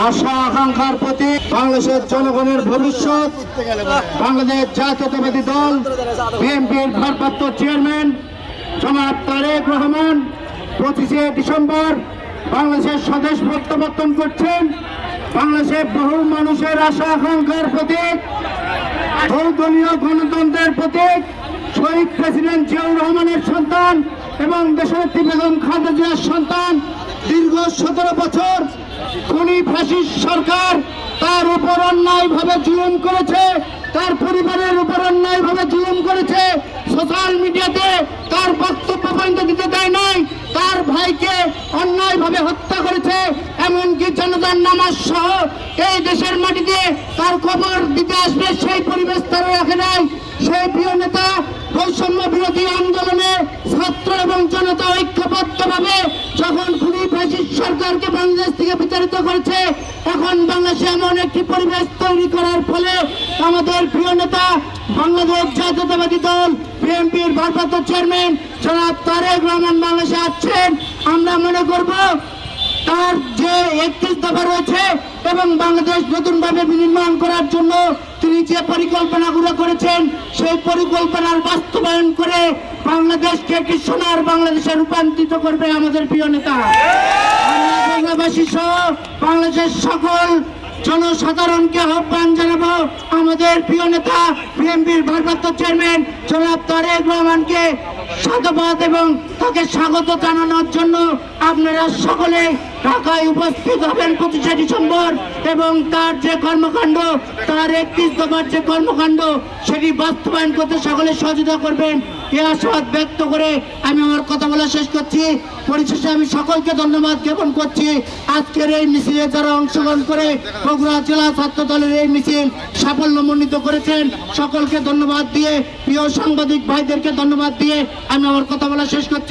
আশা আকাঙ্ক্ষার প্রতি বাংলাদেশের জনগণের ভবিষ্যৎ বাংলাদেশ জাতীয়তাবাদী দল, বিএনপির ভারপ্রাপ্ত চেয়ারম্যান জনাব তারেক রহমান পঁচিশে ডিসেম্বর বাংলাদেশের স্বদেশ প্রত্যাবর্তন করছেন। বাংলাদেশের বহু মানুষের আশা আকাঙ্ক্ষার প্রতীক, বহুদলীয় গণতন্ত্রের প্রতীক, শহীদ প্রেসিডেন্ট জিয়াউর রহমানের সন্তান এবং দেশনেত্রী বেগম খালেদা জিয়ার সন্তান। দীর্ঘ সতেরো বছর খুনি ফ্যাসিস্ট সরকার তার উপর অন্যায়ভাবে জুলুম করেছে, তার পরিবারের উপর অন্যায়ভাবে জুলুম করেছে সোশ্যাল মিডিয়াতে তার বক্তব্য পর্যন্ত দিতে দেয় নাই, তার ভাইকে অন্যায়ভাবে হত্যা করেছে, এমনকি জনতার নামাজ সহ এই দেশের মাটিতে তার খবর দিতে আসবে সেই পরিবেশ তারা রাখে নাই। সেই প্রিয় নেতা বৈষম্য বিরোধী আন্দোলনে ছাত্র এবং জনতা ঐক্যবদ্ধভাবে যখন ফ্যাসিস্ট সরকারকে বাংলাদেশ থেকে বিতাড়িত করেছে। এখন বাংলাদেশে এমন একটি পরিবেশ তৈরি করার ফলে আমাদের প্রিয় নেতা বাংলাদেশ জাতীয়তাবাদী দল, বিএনপির ভারপ্রাপ্ত চেয়ারম্যান জনাব তারেক রহমান বাংলাদেশে আসছেন। আমরা মনে করব তার যে একত্রিশ দফা রয়েছে এবং বাংলাদেশ নতুনভাবে বিনির্মাণ করার জন্য তিনি যে পরিকল্পনাগুলো করেছেন, সেই পরিকল্পনার বাস্তবায়ন করে বাংলাদেশকে একটি সোনার বাংলাদেশে রূপান্তরিত করবে আমাদের প্রিয় নেতা? বাংলাবাসী সহ বাংলাদেশের সকল জনসাধারণকে আহ্বান জানাব। আমাদের প্রিয় নেতা, বিএনপির ভারপ্রাপ্ত চেয়ারম্যান জনাব তারেক রহমানকে সাধুবাদ এবং তাকে স্বাগত জানানোর জন্য আপনারা সকলে ঢাকায় উপস্থিত হবেন পঁচিশে ডিসেম্বর এবং তার যে কর্মকাণ্ড, তার একত্রিশ দফার যে কর্মকাণ্ড, সেটি বাস্তবায়ন করতে সকলে সহযোগিতা করবেন। এ আশাবাদ ব্যক্ত করে আমি আমার কথা বলা শেষ করছি। পরিশেষে আমি সকলকে ধন্যবাদ জ্ঞাপন করছি। আজকের এই মিছিলে যারা অংশগ্রহণ করে বগুড়া জেলা ছাত্র দলের এই মিছিল সাফল্য সাফল্যমণ্ডিত করেছেন, সকলকে ধন্যবাদ দিয়ে, প্রিয় সাংবাদিক ভাইদেরকে ধন্যবাদ দিয়ে আমি আমার কথা বলা শেষ করছি।